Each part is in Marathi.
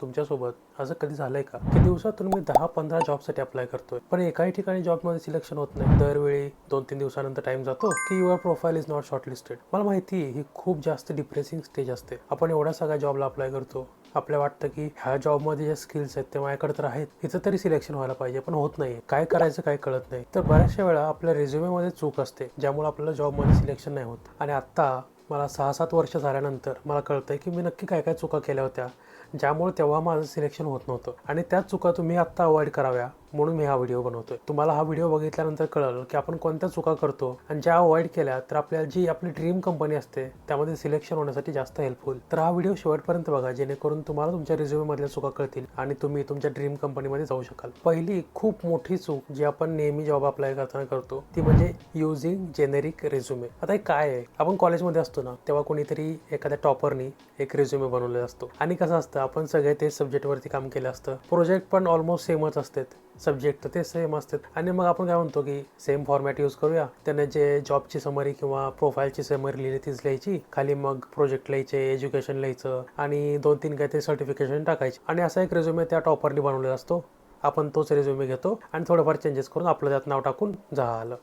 तुमच्यासोबत असं कधी झालंय का? की दिवसातून मी दहा पंधरा जॉबसाठी अप्लाय करतोय पण एकाही ठिकाणी जॉबमध्ये सिलेक्शन होत नाही. दरवेळी दोन तीन दिवसानंतर टाइम जातो की your profile is not shortlisted मला माहिती आहे ही खूप जास्त डिप्रेसिंग स्टेज असते. आपण एवढ्या सगळ्या जॉबला अप्लाय करतो. आपल्याला वाटतं की ह्या जॉबमध्ये जे स्किल्स आहेत ते माझ्याकडे तर आहेत. इथं तरी सिलेक्शन व्हायला पाहिजे पण होत नाही काय करायचं काय कळत नाही. तर बऱ्याचशा वेळा आपल्या रेझ्युमेमध्ये चूक असते ज्यामुळे आपल्याला जॉबमध्ये सिलेक्शन नाही होत. आणि आत्ता मला सहा सात वर्ष झाल्यानंतर मला कळतंय की मी नक्की काय काय चुका केल्या होत्या. ज्यामुळे तेव्हा माझं सिलेक्शन होत नव्हतं. आणि त्याच चुका तुम्ही आत्ता अवॉइड कराव्या. म्हणून मी हा व्हिडिओ बनवतोय. तुम्हाला हा व्हिडिओ बघितल्यानंतर कळलं की आपण कोणत्या चुका करतो आणि ज्या अवॉइड केल्या तर आपल्याला जी आपली ड्रीम कंपनी असते त्यामध्ये सिलेक्शन होण्यासाठी जास्त हेल्पफुल तर हा व्हिडिओ शेवटपर्यंत बघा जेणेकरून तुम्हाला तुमच्या रिझ्युमे मधल्या चुका कळतील आणि तुम्ही तुमच्या ड्रीम कंपनीमध्ये जाऊ शकाल. पहिली खूप मोठी चूक जी आपण नेहमी जॉब अप्लाय करताना करतो ती म्हणजे युझिंग जेनेरिक रिझ्युमे आता हे काय आहे? आपण कॉलेजमध्ये असतो ना तेव्हा कोणीतरी एखाद्या टॉपरनी एक रिझ्युमे बनवलेला असतो. आणि कसं असतं आपण सगळे ते सब्जेक्टवरती काम केलं असतं. प्रोजेक्ट पण ऑलमोस्ट सेमच असतात. सब्जेक्ट तर ते सेम असतात. आणि मग आपण काय म्हणतो की सेम फॉर्मॅट यूज करूया. त्याने जे जॉबची समरी किंवा प्रोफाईलची समरी लिहिली तीच लिहायची. खाली मग प्रोजेक्ट लिहायचे एज्युकेशन लिहायचं आणि दोन तीन काहीतरी सर्टिफिकेशन टाकायचे. आणि असा एक रेझ्युमे त्या टॉपरनी बनवलेला असतो. आपण तोच रेझ्युमे घेतो आणि थोडंफार चेंजेस करून आपलं त्यात नाव टाकून झालं.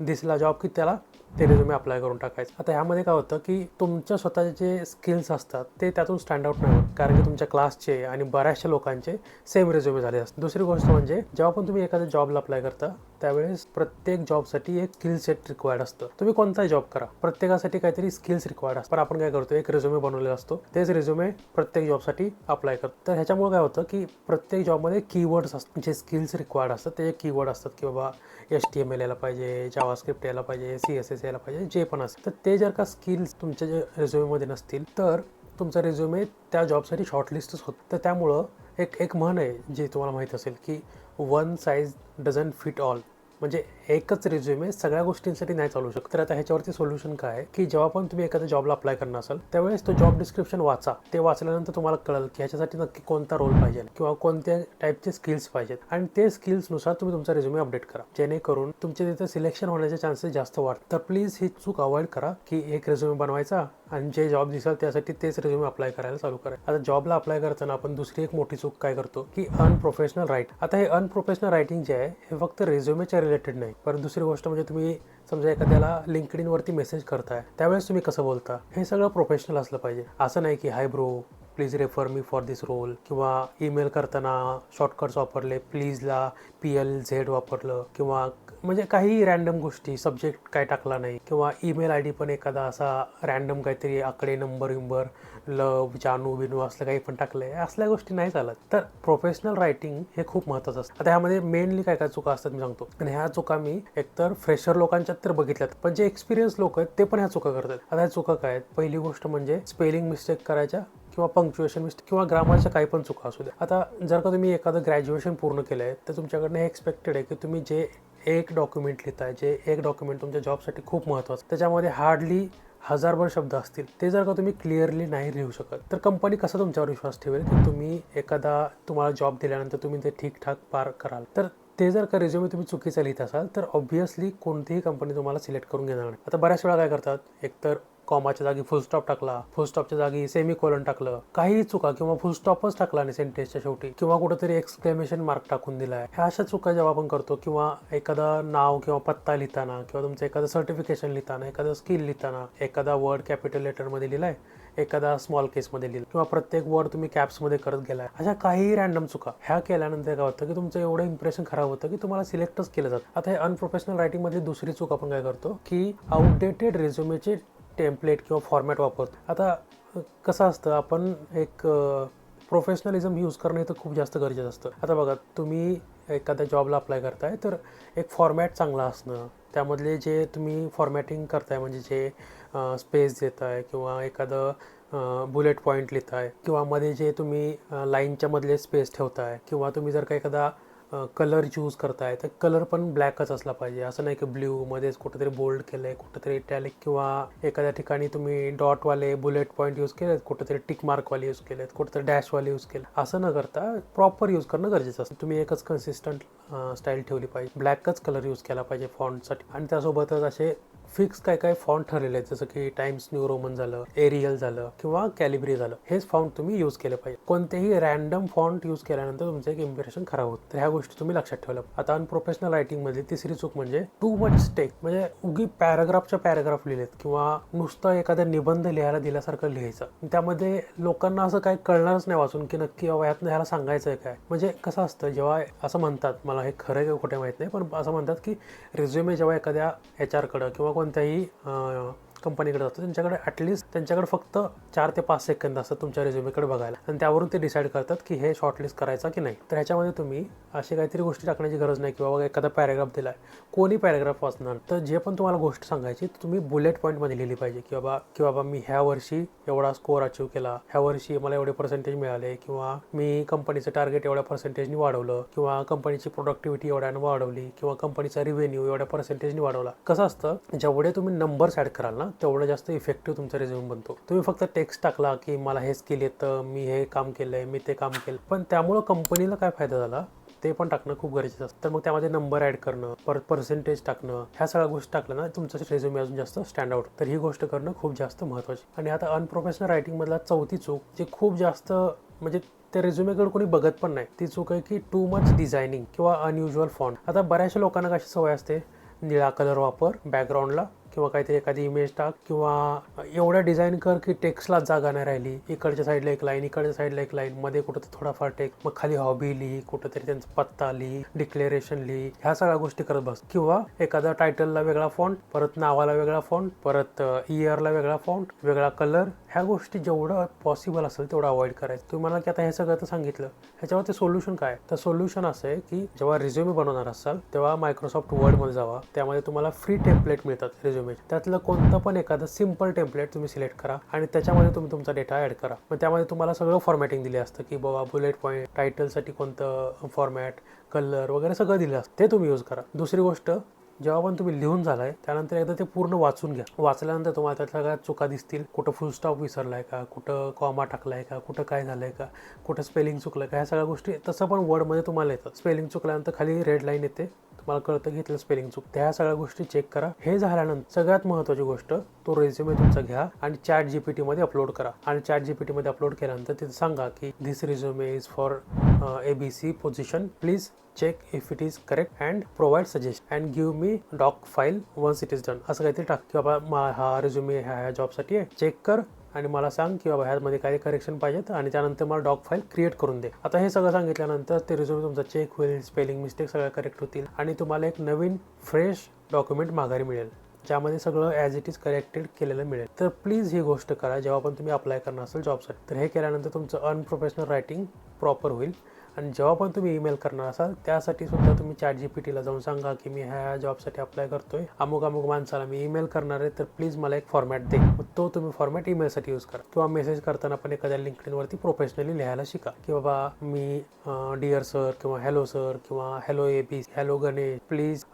दिसला जॉब की त्याला? ते रेझ्युमे अप्लाय करून टाकायचं. आता ह्यामध्ये काय होतं की तुमच्या स्वतःचे जे स्किल्स असतात ते त्यातून स्टँड आउट नाही होत. कारण की तुमच्या क्लासचे आणि बऱ्याचशा लोकांचे सेम रेझ्युमे झाले असतात दुसरी गोष्ट म्हणजे जेव्हा पण तुम्ही एखाद्या जॉबला अप्लाय करता त्यावेळेस प्रत्येक जॉबसाठी एक स्किल सेट रिक्वायर्ड असतं. तुम्ही कोणताही जॉब करा. प्रत्येकासाठी काहीतरी स्किल्स रिक्वायर्ड असतात पण आपण काय करतो एक रेझ्युमे बनवलेला असतो. तेच रेझ्युमे प्रत्येक जॉबसाठी अप्लाय करतो. तर ह्याच्यामुळे काय होतं की प्रत्येक जॉबमध्ये कीवर्ड्स असतात. जे स्किल्स रिक्वायर्ड असतात ते कीवर्ड असतात की बाबा एच टी एम एल यायला पाहिजे जावा स्क्रिप्ट यायला पाहिजे सी एस एस यायला पाहिजे जे पण असतं तर ते जर का स्किल्स तुमच्या जे रेझ्युमेमध्ये नसतील तर तुमचा रेझ्युमे त्या जॉबसाठी शॉर्टलिस्टच होत. तर त्यामुळं एक एक म्हण आहे जे तुम्हाला माहीत असेल की one size doesn't fit all म्हणजे एकच रिझ्युमे सगळ्या गोष्टींसाठी नाही चालू शकत. तर आता ह्याच्यावरती सोल्युशन काय आहे? की जेव्हा पण तुम्ही एखाद्या जॉबला अप्लाय करणार असाल त्यावेळेस तो जॉब डिस्क्रिप्शन वाचा. ते वाचल्यानंतर तुम्हाला कळेल की ह्याच्यासाठी नक्की कोणता रोल पाहिजे किंवा कोणत्या टाईपचे स्किल्स पाहिजेत. आणि ते स्किल्सनुसार तुम्ही तुमचा रिझ्युमे अपडेट करा. जेणेकरून तुमचे तिथे सिलेक्शन होण्याचे चान्सेस जास्त वाढतात तर प्लीज ही चूक अवॉइड करा की एक रिझ्युमे बनवायचा आणि जे जॉब दिसाल त्यासाठी तेच रेझ्युमे अप्लाय करायला चालू करा. आता जॉबला अप्लाय करताना आपण दुसरी एक मोठी चूक काय करतो? की अनप्रोफेशनल राईट आता हे अनप्रोफेशनल रायटिंग जे आहे हे फक्त रेझ्युमेच्या रिलेटेड नाही. पण दुसरी गोष्ट म्हणजे तुम्ही समजा एखाद्याला लिंकडिन वरती मेसेज करताय त्यावेळेस तुम्ही कसं बोलता? हे सगळं प्रोफेशनल असलं पाहिजे. असं नाही की hi bro please refer me for this role किंवा ईमेल करताना शॉर्टकट्स वापरले प्लीजला पी एल झेड वापरलं. किंवा म्हणजे काही रॅन्डम गोष्टी सब्जेक्ट काय टाकला नाही किंवा ईमेल आय डी पण एखादा असा रॅन्डम काहीतरी आकडे नंबर विंबर लव जानू बिनू असलं काही पण टाकलं आहे असल्या गोष्टी नाही चालत. तर प्रोफेशनल रायटिंग हे खूप महत्त्वाचं असतं. आता ह्यामध्ये मेनली काय काय चुका असतात मी सांगतो. आणि ह्या चुका मी एकतर फ्रेशर लोकांच्यात तर बघितल्यात पण जे एक्सपिरियन्स लोक आहेत ते पण ह्या चुका करतात. आता ह्या चुका काय आहेत? पहिली गोष्ट म्हणजे स्पेलिंग मिस्टेक करायच्या किंवा पंक्च्युएशन मिस्टेक किंवा ग्रामरच्या काही पण चुका असू द्या. आता जर का तुम्ही एखादं ग्रॅज्युएशन पूर्ण केलं आहे तर तुमच्याकडनं हे एक्सपेक्टेड आहे की तुम्ही जे एक डॉक्युमेंट लिहिताय जे एक डॉक्युमेंट तुमच्या जॉबसाठी खूप महत्त्वाचं त्याच्यामध्ये हार्डली हजारभर शब्द असतील. ते जर का तुम्ही क्लिअरली नाही लिहू शकत तर कंपनी कसा तुमच्यावर विश्वास ठेवेल की तुम्ही एखादा तुम्हाला जॉब दिल्यानंतर तुम्ही ते ठीकठाक पार कराल? तर ते जर का रेझ्युमे तुम्ही चुकीचा लिहित असाल तर ऑब्व्हियसली कोणतीही कंपनी तुम्हाला सिलेक्ट करून घेणार नाही. आता बऱ्याच वेळा काय करतात एकतर कॉमाच्या जागी फुलस्टॉप टाकला. फुलस्टॉपच्या जागी सेमी कोलन टाकलं. काही चुका किंवा फुलस्टॉपच टाकला नाही सेंटेन्सच्या शेवटी. किंवा कुठेतरी एक्सक्लेमेशन मार्क टाकून दिलाय. ह्या अशा चुका जेव्हा आपण करतो किंवा एखादं नाव किंवा पत्ता लिहिताना किंवा तुमचं एखादं सर्टिफिकेशन लिहिताना एखादं स्किल लिहिताना एखादा वर्ड कॅपिटल लेटरमध्ये लिहिलाय एखादा स्मॉल केसमध्ये लिहिलं किंवा प्रत्येक वर्ड तुम्ही कॅप्समध्ये करत गेलाय अशा काही रॅन्डम चुका. ह्या केल्यानंतर काय होतं की तुमचं एवढं इम्प्रेशन खराब होतं की तुम्हाला सिलेक्टच केलं जातं. आता हे अनप्रोफेशनल रायटिंगमधली दुसरी चूक आपण काय करतो की आउटडेटेड रेझ्युमेचे टेम्पलेट किंवा फॉर्मॅट वापरतो. आता कसं असतं आपण एक प्रोफेशनलिझम यूज करणं तर खूप जास्त गरजेचं असतं. आता बघा तुम्ही एखाद्या जॉबला अप्लाय करताय तर एक फॉर्मॅट चांगला असणं त्यामधले जे तुम्ही फॉर्मॅटिंग करताय म्हणजे जे स्पेस देत आहे किंवा एखादं बुलेट पॉईंट लिहिताय किंवा मध्ये जे तुम्ही लाईनच्या मधले स्पेस ठेवताय किंवा तुम्ही जर का एखादा कलर चूज करताय तर कलर पण ब्लॅकच असला पाहिजे. असं नाही की ब्ल्यू मध्येच कुठेतरी बोल्ड केलं आहे कुठेतरी टॅलिक किंवा एखाद्या ठिकाणी तुम्ही डॉटवाले बुलेट पॉईंट यूज केलेत कुठेतरी टिक मार्कवाले यूज केलेत कुठेतरी डॅशवाले यूज केले असं न करता प्रॉपर यूज करणं गरजेचं असतं. तुम्ही एकच कन्सिस्टंट स्टाईल ठेवली पाहिजे. ब्लॅकच कलर यूज केला पाहिजे फॉन्टसाठी आणि त्यासोबतच असे फिक्स काय काय फॉन्ट ठरलेले आहेत जसं की टाइम्स न्यू रोमन झालं एरियल झालं किंवा कॅलिब्री झालं हेच फॉन्ट तुम्ही यूज केले पाहिजे. कोणतेही रॅन्डम फॉन्ट यूज केल्यानंतर तुमचं एक इम्प्रेशन खराब होतं. ह्या गोष्टी तुम्ही लक्षात ठेवल्या आता अनप्रोफेशनल रायटिंगमध्ये तिसरी चूक म्हणजे टू मच टेक म्हणजे उगी पॅराग्राफच्या पॅराग्राफ लिहिलेत किंवा नुसतं एखादा निबंध लिहायला दिल्यासारखं लिहायचं. त्यामध्ये लोकांना असं काय कळणारच नाही वाचून की नक्की यातनं ह्याला सांगायचं आहे काय. म्हणजे कसं असतं जेव्हा असं म्हणतात मला हे खरं किंवा खोटे माहीत नाही पण असं म्हणतात की रिझ्युमे जेव्हा एखाद्या एच आरकडं किंवा कोणत्याही कंपनीकडे जातो. त्यांच्याकडे ॲटलिस्ट त्यांच्याकडे फक्त चार ते पाच सेकंद असतात तुमच्या रेझ्युमेकडे बघायला. आणि त्यावरून ते डिसाईड करतात की हे शॉर्टलिस्ट करायचा की नाही. तर ह्याच्यामध्ये तुम्ही अशी काहीतरी गोष्टी टाकण्याची गरज नाही किंवा बाबा एखादा पॅराग्राफ दिला आहे कोणी पॅराग्राफ वाचणार? तर जे पण तुम्हाला गोष्ट सांगायची तुम्ही बुलेट पॉईंटमध्ये लिहिली पाहिजे की बाबा की बाबा मी ह्या वर्षी एवढा स्कोअर अचीव केला. ह्या वर्षी मला एवढे पर्सेंटेज मिळाले किंवा मी कंपनीचं टार्गेट एवढ्या पर्सेंटेजनी वाढवलं किंवा कंपनीची प्रोडक्टिव्हिटी एवढ्यानं वाढवली किंवा कंपनीचा रिव्हेन्यू एवढ्या पर्सेंटेजनी वाढवला. कसं असतं? जेवढे तुम्ही नंबर्स ॲड कराल ना तेवढं जास्त इफेक्टिव्ह तुमचा रिझ्यूम बनतो. तुम्ही फक्त टेक्स्ट टाकला की मला हे स्किल येतं मी हे काम केलंय मी ते काम केलं पण त्यामुळं कंपनीला काय फायदा झाला? ते पण टाकणं खूप गरजेचं असतं. तर मग त्यामध्ये नंबर ॲड करणं परत पर्सेंटेज टाकणं ह्या सगळ्या गोष्टी टाकलं ना तुमचं रेझ्युमे अजून जास्त स्टँड आउट तर ही गोष्ट करणं खूप जास्त महत्त्वाची आणि आता अनप्रोफेशनल रायटिंगमधला चौथी चूक जी खूप जास्त म्हणजे त्या रेझ्युमेकडे कोणी बघत पण नाही. ती चूक आहे की टू मच डिझायनिंग किंवा अनयुज्युअल फॉन्ट आता बऱ्याचशा लोकांना कशी सवय असते? निळा कलर वापर बॅकग्राऊंडला किंवा काहीतरी एखादी इमेज टाक किंवा एवढ्या डिझाईन कर की टेक्स्टला जागा नाही राहिली. इकडच्या साईडला एक लाईन इकडच्या साईडला एक लाईन मध्ये कुठं थोडाफार टेक्स्ट मग खाली हॉबी लिही कुठंतरी त्यांचा पत्ता लिही डिक्लेरेशन लिही. ह्या सगळ्या गोष्टी करत बस. किंवा एखादा टायटलला वेगळा फॉन्ट परत नावाला वेगळा फॉन्ट परत इयरला वेगळा फॉन्ट वेगळा कलर ह्या गोष्टी जेवढं पॉसिबल असेल तेवढं अवॉइड करायचं. तुम्ही मला की आता हे सगळं तर सांगितलं. ह्याच्यावर ते सोल्युशन काय? तर सोल्युशन असं आहे की जेव्हा रिझ्युमे बनवणार असाल तेव्हा मायक्रोसॉफ्ट वर्डमध्ये जावा. त्यामध्ये तुम्हाला फ्री टेम्पलेट मिळतात रिझ्युमे त्यातलं कोणतं पण एखादं सिंपल टेम्पलेट तुम्ही सिलेक्ट करा आणि त्याच्यामध्ये तुम्ही तुमचा डेटा ॲड करा. मग त्यामध्ये तुम्हाला सगळं फॉर्मॅटिंग दिले असतं की बाबा बुलेट पॉईंट टायटलसाठी कोणतं फॉर्मॅट कलर वगैरे सगळं दिलं असतं. ते तुम्ही यूज करा. दुसरी गोष्ट जेव्हा पण तुम्ही लिहून झालाय त्यानंतर एकदा ते पूर्ण वाचून घ्या. वाचल्यानंतर तुम्हाला त्यात सगळ्या चुका दिसतील. कुठं फुल स्टॉप विसरलाय का? कुठं कॉमा टाकलाय का? कुठं काय झालंय का? कुठं स्पेलिंग चुकलं का? ह्या सगळ्या गोष्टी तसं पण वर्डमध्ये तुम्हाला येतात. स्पेलिंग चुकल्यानंतर खाली रेड लाईन येते. तुम्हाला कळतं घेतलं स्पेलिंग चूक. त्या सगळ्या गोष्टी चेक करा. हे झाल्यानंतर सगळ्यात महत्त्वाची गोष्ट तो रेझ्युमे तुमचा घ्या आणि चॅट जीपीटी मध्ये अपलोड करा. आणि चॅट जीपीटी मध्ये अपलोड केल्यानंतर तिथे सांगा की this resume is for A B C position please check if it is correct and provide suggest and give me doc file once it is done असं काहीतरी टाक. की बाबा मा- हा रेझ्युमे ह्या ह्या जॉबसाठी आहे. चेक कर. आणि मला सांग की बाबा ह्यामध्ये काही करेक्शन पाहिजेत आणि त्यानंतर मला डॉक फाईल क्रिएट करून दे. आता हे सगळं सांगितल्यानंतर ते रिझ्युमे तुमचा चेक होईल स्पेलिंग मिस्टेक सगळ्या करेक्ट होतील आणि तुम्हाला एक नवीन फ्रेश डॉक्युमेंट माघारी मिळेल ज्यामध्ये सगळं ॲज इट इज करेक्टेड केलेलं मिळेल. तर प्लीज ही गोष्ट करा जेव्हा पण तुम्ही अप्लाय करणार असेल जॉबसाठी तर हे केल्यानंतर तुमचं अनप्रोफेशनल रायटिंग प्रॉपर होईल. आणि जेव्हा पण तुम्ही ईमेल करणार असाल त्यासाठी सुद्धा तुम्ही चॅट जी पी टीला जाऊन सांगा की मी ह्या जॉबसाठी अप्लाय करतोय. अमुक अमुक माणसाला मी ईमेल करणार आहे तर प्लीज मला एक फॉर्मॅट दे. तो तुम्ही फॉर्मॅट ईमेलसाठी यूज करा. किंवा मेसेज करताना पण एखाद्या लिंकडिनवरती प्रोफेशनली लिहायला शिका. की बाबा मी डिअर सर किंवा हॅलो सर किंवा hello A B hello Ganesh please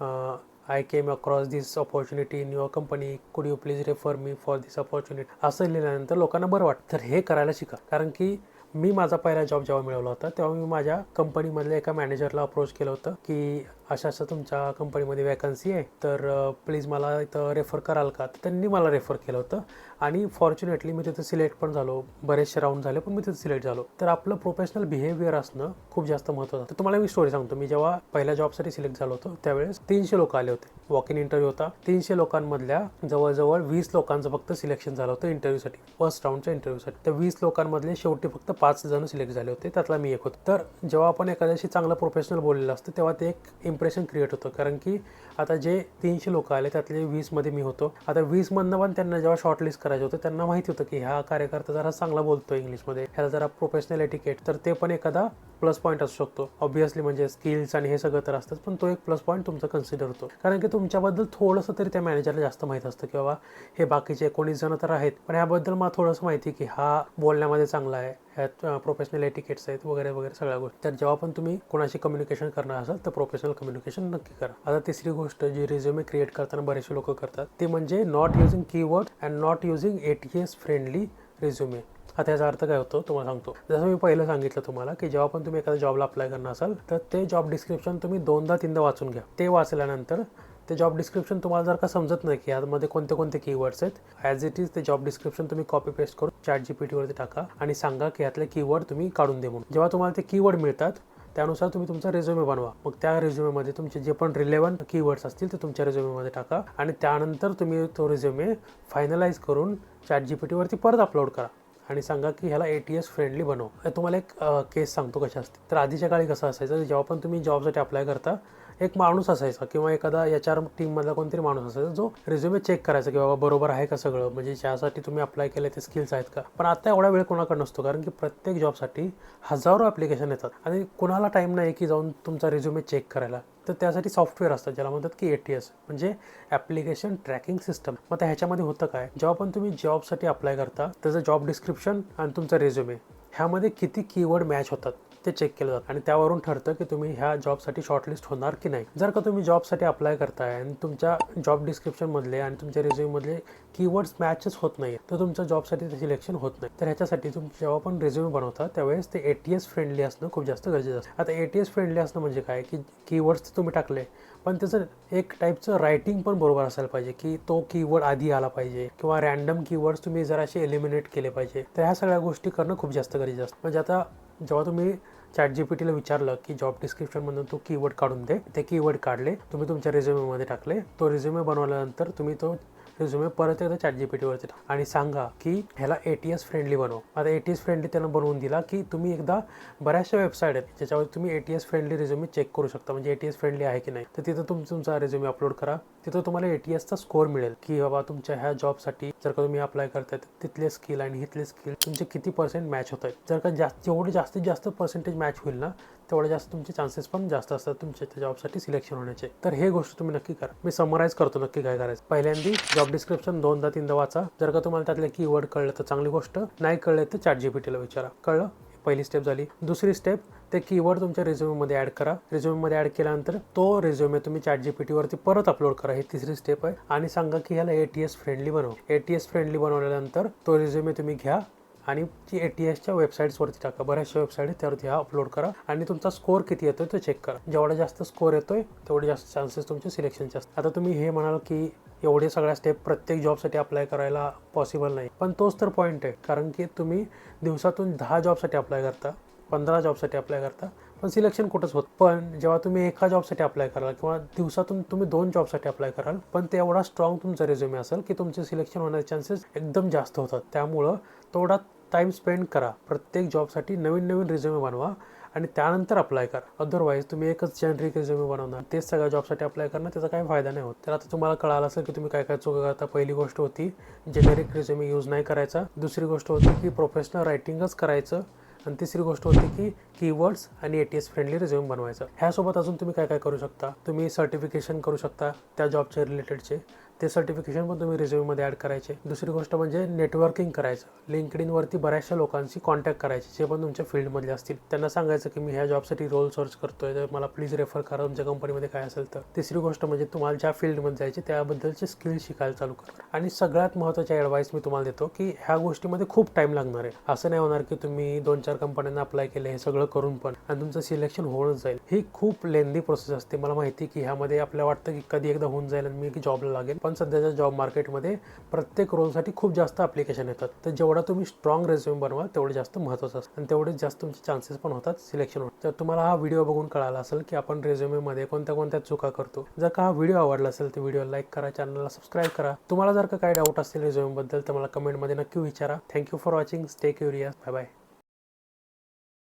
I came across this opportunity in your company could you please refer me for this opportunity असं लिहिल्यानंतर लोकांना बरं वाटतं. तर हे करायला शिका. कारण की मी माझा पहिला जॉब जेव्हा मिळवला होता तेव्हा मी माझ्या कंपनीमधल्या एका मॅनेजरला अप्रोच केलं होतं की अशा अशा तुमच्या कंपनीमध्ये वॅकन्सी आहे. तर प्लीज मला इथं रेफर कराल का? तर त्यांनी मला रेफर केलं होतं. आणि फॉर्च्युनेटली मी तिथं सिलेक्ट पण झालो. बरेचसे राऊंड झाले पण मी तिथं सिलेक्ट झालो. तर आपलं प्रोफेशनल बिहेवियर असणं खूप जास्त महत्त्वाचं तर तुम्हाला मी स्टोरी सांगतो. मी जेव्हा पहिल्या जॉबसाठी सिलेक्ट झालो होतो त्यावेळेस तीनशे लोक आले होते. वॉक इन इंटरव्ह्यू होता. तीनशे लोकांमधल्या जवळजवळ वीस लोकांचं फक्त सिलेक्शन झालं होतं इंटरव्ह्यूसाठी फर्स्ट राऊंडच्या इंटरव्ह्यूसाठी त्या वीस लोकांमधले शेवटी फक्त पाच जण सिलेक्ट झाले होते. त्यातला मी एक होतो. तर जेव्हा आपण एखाद्याशी चांगलं प्रोफेशनल बोललेलं असतं तेव्हा ते एक इम्प्रेशन क्रिएट होतं. कारण की आता जे तीनशे लोक आले त्यातले वीसमध्ये मी होतो. आता वीसमधनं पण त्यांना जेव्हा शॉर्टलिस्ट करायचं होतं त्यांना माहिती होतं की हा कार्यकर्ता जरा चांगला बोलतो इंग्लिशमध्ये. ह्याला जरा प्रोफेशनल एटिकेट तर ते पण एखादा प्लस पॉईंट असू शकतो. ऑब्व्हियसली म्हणजे स्किल्स आणि हे सगळं तर असतंच पण तो एक प्लस पॉईंट तुमचा कन्सिडर होतो. कारण की तुमच्याबद्दल थोडंसं तरी त्या मॅनेजरला जास्त माहीत असतं की बाबा हे बाकीचे एकोणीस जण तर आहेत पण ह्याबद्दल मला थोडंसं माहिती की हा बोलण्यामध्ये चांगला आहे ह्यात प्रोफेशनल एटिकेट्स आहेत वगैरे वगैरे सगळ्या गोष्टी. तर जेव्हा पण तुम्ही कोणाशी कम्युनिकेशन करणार असाल तर प्रोफेशनल कम्युनिकेशन नक्की करा. आता तिसरी गोष्ट जी रिझ्युमे क्रिएट करताना बरेचसे लोक करतात ते म्हणजे not using keyword and not using A T S friendly resume आता याचा अर्थ काय होतो? तुम्हाला सांगतो. जसं मी पहिलं सांगितलं तुम्हाला की जेव्हा पण तुम्ही एखाद्या जॉबला अप्लाय करणार असाल तर ते जॉब डिस्क्रिप्शन तुम्ही दोनदा तीनदा वाचून घ्या. ते वाचल्यानंतर ते जॉब डिस्क्रिप्शन तुम्हाला जर का समजत नाही की यामध्ये कोणते कोणते कीवर्ड्स आहेत ॲज इट इज ते जॉब डिस्क्रिप्शन तुम्ही कॉपी पेस्ट करून चॅट जी पी टीवरती टाका आणि सांगा की यातले कीवर्ड तुम्ही काढून दे म्हणून. जेव्हा तुम्हाला ते कीवर्ड मिळतात त्यानुसार तुम्ही तुमचा रेझ्युमे बनवा. मग त्या रेझ्युमेमध्ये तुमचे जे पण रिलेव्हंट कीवर्ड्स असतील ते तुमच्या रेझ्युमेमध्ये टाका आणि त्यानंतर तुम्ही तो रेझ्युमे फायनलाइज करून चॅट जी पी टीवरती परत अपलोड करा आणि सांगा की ह्याला ए टी एस फ्रेंडली बनव. तुम्हाला एक केस सांगतो कशा असते तर आधीच्या काळी कसं असायचं जेव्हा पण तुम्ही जॉबसाठी अप्लाय करता एक माणूस असायचा किंवा एखादा एच आर टीममधला कोणतरी माणूस असायचा जो रिझ्युमे चेक करायचा की बाबा बरोबर आहे का सगळं? म्हणजे ज्यासाठी तुम्ही अप्लाय केले ते स्किल्स आहेत का? पण आता एवढा वेळ कोणाकडे नसतो कारण की प्रत्येक जॉबसाठी हजारो ॲप्लिकेशन येतात. आणि कुणाला टाईम नाही की जाऊन तुमचा रिझ्युमे चेक करायला. तर त्यासाठी सॉफ्टवेअर असतात ज्याला म्हणतात की ए टी एस म्हणजे ॲप्लिकेशन ट्रॅकिंग सिस्टम मग आता ह्याच्यामध्ये होतं काय? जेव्हा पण तुम्ही जॉबसाठी अप्लाय करता त्याचं जॉब डिस्क्रिप्शन आणि तुमचा रिझ्युमे ह्यामध्ये किती कीवर्ड मॅच होतात. ते चेक केलं जातं. आणि त्यावरून ठरतं की तुम्ही ह्या जॉबसाठी शॉर्टलिस्ट होणार की नाही. जर का तुम्ही जॉबसाठी अप्लाय करताय आणि तुमच्या जॉब डिस्क्रिप्शनमधले आणि तुमच्या रेझ्युममधले कीवर्ड्स मॅचच होत नाही तर तुमच्या जॉबसाठी ते सिलेक्शन होत नाही. तर ह्याच्यासाठी तुम्ही जेव्हा पण रिझ्यूम बनवता त्यावेळेस ते ए टी एस फ्रेंडली असणं खूप जास्त गरजेचं असतं. आता ए टी एस फ्रेंडली असणं म्हणजे काय? की कीवर्ड्स तुम्ही टाकले पण त्याचं एक टाईपचं रायटिंग पण बरोबर असायला पाहिजे की तो कीवर्ड आधी आला पाहिजे किंवा रॅन्डम कीवर्ड्स तुम्ही जराशे एलिमिनेट केले पाहिजे. तर ह्या सगळ्या गोष्टी करणं खूप जास्त गरजेचं असतं. म्हणजे आता जेव्हा तुम्ही चॅट जी पी टीला विचारलं की जॉब डिस्क्रिप्शनमधून तो कीवर्ड काढून दे. ते कीवर्ड काढले. तुम्ही तुमच्या रेझ्युमेमध्ये टाकले. तो रेझ्युमे बनवल्यानंतर तुम्ही तो रिझ्युमे परत एकदा चॅट जी पी टाका आणि सांगा की ह्याला ए टी एस फ्रेंडली बनव. आता ए टी एस फ्रेंडली त्यांना बनवून दिला की तुम्ही एकदा बऱ्याचशा वेबसाईट आहेत ज्याच्यावर तुम्ही A T S friendly resume check करू शकता. म्हणजे ए टी एस फ्रेंडली आहे की नाही? तर तिथं तुम्ही तुमचा रिझ्युमे अपलोड करा. तिथं तुम्हाला ए टी एसचा स्कोअर मिळेल की बाबा तुमच्या ह्या जॉबसाठी जर का तुम्ही अप्लाय करतायत तिथले स्किल आणि इथले स्किल तुमचे किती पर्सेंट मॅच होत आहेत जर का जास्त जेवढे जास्तीत जास्त पर्सेंटेज मॅच होईल ना तेवढे जास्त तुमचे चान्सेस पण जास्त असतात तुमच्या त्या जॉबसाठी सिलेक्शन होण्याचे. तर हे गोष्ट तुम्ही नक्की करा. मी समराईज करतो नक्की काय करायचं. पहिल्यांदी जॉब डिस्क्रिप्शन दोनदा तीनदा वाचा. जर का तुम्हाला त्यातले कीवर्ड कळलं तर चांगली गोष्ट. नाही कळलं तर चॅट जीपीटीला विचारा. कळलं? पहिली स्टेप झाली. दुसरी स्टेप ते कीवर्ड तुमच्या रेझ्युमेमध्ये ॲड करा. रेझ्युमेमध्ये ॲड केल्यानंतर तो रेझ्युमे तुम्ही चॅट जीपीटीवरती परत अपलोड करा. ही तिसरी स्टेप आहे. आणि सांगा की ह्याला ए टी एस फ्रेंडली बनव. ए टी एस फ्रेंडली बनवल्यानंतर तो रेझ्युमे तुम्ही घ्या. आणि ती ए टी एसच्या वेबसाईट्सवरती टाका. बऱ्याचशा वेबसाईट त्यावरती हा अपलोड करा. आणि तुमचा स्कोअर किती येतोय तो चेक करा. जेवढा जास्त स्कोअर येतोय तेवढे जास्त चान्सेस तुमचे सिलेक्शनचे असतात. आता तुम्ही हे म्हणाल की एवढे सगळ्या स्टेप प्रत्येक जॉबसाठी अप्लाय करायला पॉसिबल नाही. पण तोच तर पॉईंट आहे. कारण की तुम्ही दिवसातून दहा जॉबसाठी अप्लाय करता पंधरा जॉबसाठी अप्लाय करता पण सिलेक्शन कुठंच होत पण जेव्हा तुम्ही एका जॉबसाठी अप्लाय कराल किंवा दिवसातून तुम्ही दोन जॉबसाठी अप्लाय कराल पण ते एवढा स्ट्रॉंग तुमचा रेझ्युमे असेल की तुमचे सिलेक्शन होण्याचे चान्सेस एकदम जास्त होतात. त्यामुळं तेवढा टाईम स्पेंड करा. प्रत्येक जॉबसाठी नवीन नवीन रिझ्युमे बनवा आणि त्यानंतर अप्लाय करा. अदरवाईज तुम्ही एकच जनरिक रिझ्युमे बनवणार. तेच सगळ्या जॉबसाठी अप्लाय करणं त्याचा काही फायदा नाही होत. तर आता तुम्हाला कळालं असेल की तुम्ही काय काय चुका करता. पहिली गोष्ट होती जेनेरिक रिझ्युमे यूज नाही करायचा. दुसरी गोष्ट होती की प्रोफेशनल रायटिंगच करायचं. आणि तिसरी गोष्ट होती की कीवर्ड्स आणि A T S friendly resume बनवायचं. ह्यासोबत अजून तुम्ही काय काय करू शकता? तुम्ही सर्टिफिकेशन करू शकता त्या जॉबच्या रिलेटेडचे ते सर्टिफिकेशन पण तुम्ही रिझ्यूमध्ये ॲड करायचे. दुसरी गोष्ट म्हणजे नेटवर्किंग करायचं. लिंकडिनवरती बऱ्याचशा लोकांशी कॉन्टॅक्ट करायचे. जे पण तुमच्या फील्डमधले असतील. त्यांना सांगायचं की मी ह्या जॉबसाठी रोल सर्च करतोय. तर मला प्लीज रेफर करा तुमच्या कंपनीमध्ये काय असेल तर. तिसरी गोष्ट म्हणजे तुम्हाला ज्या फील्डमध्ये जायचे त्याबद्दलचे स्किल शिकायला चालू करा. आणि सगळ्यात महत्त्वाच्या ॲडवाईस मी तुम्हाला देतो की ह्या गोष्टीमध्ये खूप टाईम लागणार आहे. असं नाही होणार की तुम्ही दोन चार कंपन्यांना अप्लाय केले हे सगळं करून पण आणि तुमचं सिलेक्शन होऊनच जाईल. ही खूप लेंदी प्रोसेस असते. मला माहिती की ह्यामध्ये आपल्याला वाटतं की कधी एकदा होऊन जाईल आणि मी जॉबला लागेल. पण सध्याच्या जॉब मार्केटमध्ये प्रत्येक रोलसाठी खूप जास्त ॲप्लिकेशन येतात. तर जेवढा तुम्ही स्ट्रॉंग रेझ्युम बनवा तेवढे जास्त महत्त्वाचं असतं. आणि तेवढेच जास्त तुमचे चान्सेस पण होतात सिलेक्शन होतात तर तुम्हाला हा व्हिडिओ बघून कळाला असेल की आपण रेझ्युमेमध्ये कोणत्या कोणत्या चुका करतो. जर का हा व्हिडिओ आवडला असेल तर व्हिडिओ लाईक करा चॅनलला सबस्क्राईब करा. तुम्हाला जर का काही डाऊट असेल रेझ्युमेबद्दल तर मला कमेंटमध्ये नक्की विचारा. Thank you for watching stay curious bye bye